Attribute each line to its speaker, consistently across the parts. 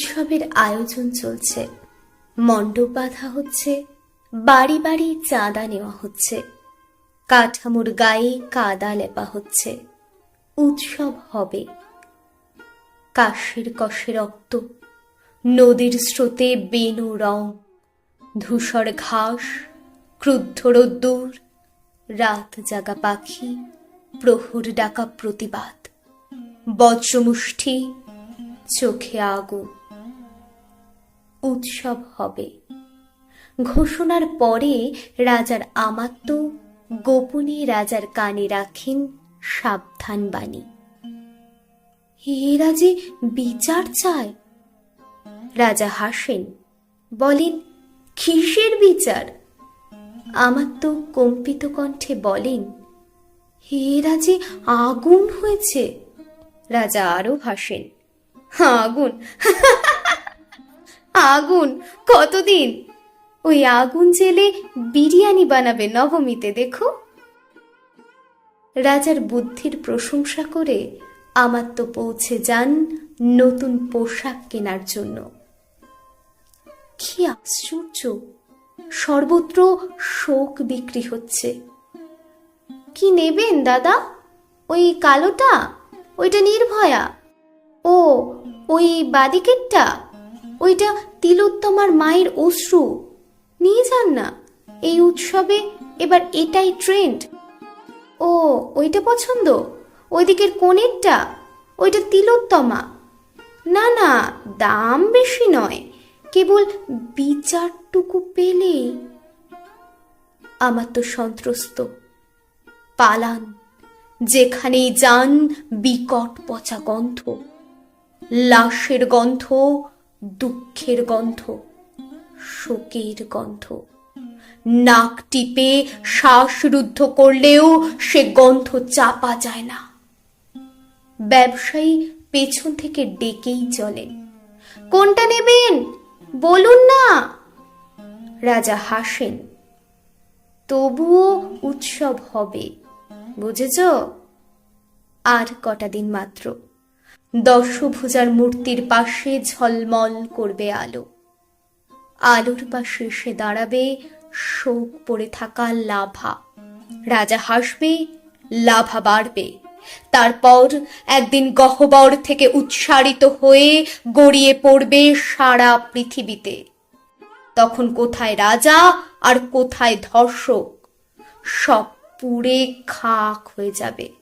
Speaker 1: উৎসবের আয়োজন চলছে। মণ্ডপ বাঁধা হচ্ছে, বাড়ি বাড়ি চাঁদা নেওয়া হচ্ছে। কাঠামোর গায়ে কাদা লেপা হচ্ছে। উৎসব হবে। কাশের কষে রক্ত, নদীর স্রোতে বেনু রং, ধূসর ঘাস, ক্রুদ্ধ রোদ্দুর, রাত জাগা পাখি, প্রহর ডাকা প্রতিবাদ বজ্রমুষ্ঠি চোখে আগুন। উৎসব হবে। ঘোষণার পরে রাজার আমাত্য গোপনে রাজার কানে রাখেন সাবধান বাণী এরা যে বিচার চায়? রাজা হাসেন, বলেন, কিসের বিচার? আমার তো কম্পিত কণ্ঠে বলেন এরা যে আগুন হয়েছে। রাজা আরও হাসেন, আগুন? আগুন, কতদিন? ওই আগুন জেলে বিরিয়ানি বানাবে নবমীতে, দেখো। রাজার বুদ্ধির প্রশংসা করে আমার তো পৌঁছে যান নতুন পোশাক কেনার জন্য। কি আশ্চর্য! সর্বত্র শোক বিক্রি হচ্ছে। কি নেবেন, দাদা? ওই কালোটা? ওইটা নির্ভয়া? ও, ওই বাদিকেরটা? ওইটা তিলোত্তমার মায়ের অশ্রু। নিয়ে যান না। এই উৎসবে এবার এটাই ট্রেন্ড ও, ওইটা পছন্দ? ওইদিকের কোণেরটা ওইটা তিলোত্তমা? না না, দাম বেশি নয়। কেবল বিচারটুকু পেলে। আমার তো সন্ত্রস্ত। পালান, যেখানেই যান বিকট পচা গন্ধ। লাশের গন্ধ দুঃখের গন্ধ, শোকের গন্ধ। নাক টিপে শ্বাসরুদ্ধ করলেও সে গন্ধ চাপা যায় না। ব্যবসায়ী পেছন থেকে ডেকেই চলেন কোনটা নেবেন? বলুন না। রাজা হাসেন, তবুও উৎসব হবে, বুঝেছ? আর কটা দিন মাত্র। দশভুজার মূর্তির পাশে ঝলমল করবে আলো। আলোর পাশে এসে দাঁড়াবে, শোক পড়ে থাকা লাভা। রাজা হাসবে, লাভা বাড়বে। তারপর একদিন গহ্বর থেকে উৎসারিত হয়ে গড়িয়ে পড়বে সারা পৃথিবীতে। তখন কোথায় রাজা আর কোথায় ধর্ষক, সব পুড়ে খাক হয়ে যাবে।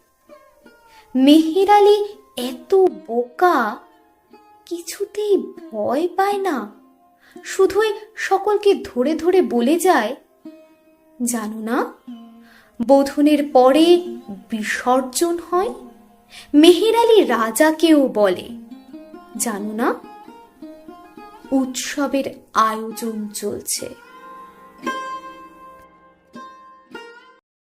Speaker 1: মেহের আলী এত বোকা, কিছুতেই ভয় পায় না। শুধুই সকলকে ধরে ধরে বলে যায়, জানো না, বোধনের পরে বিসর্জন হয়? মেহের আলী রাজাকেও বলে, জানো না, উৎসবের আয়োজন চলছে।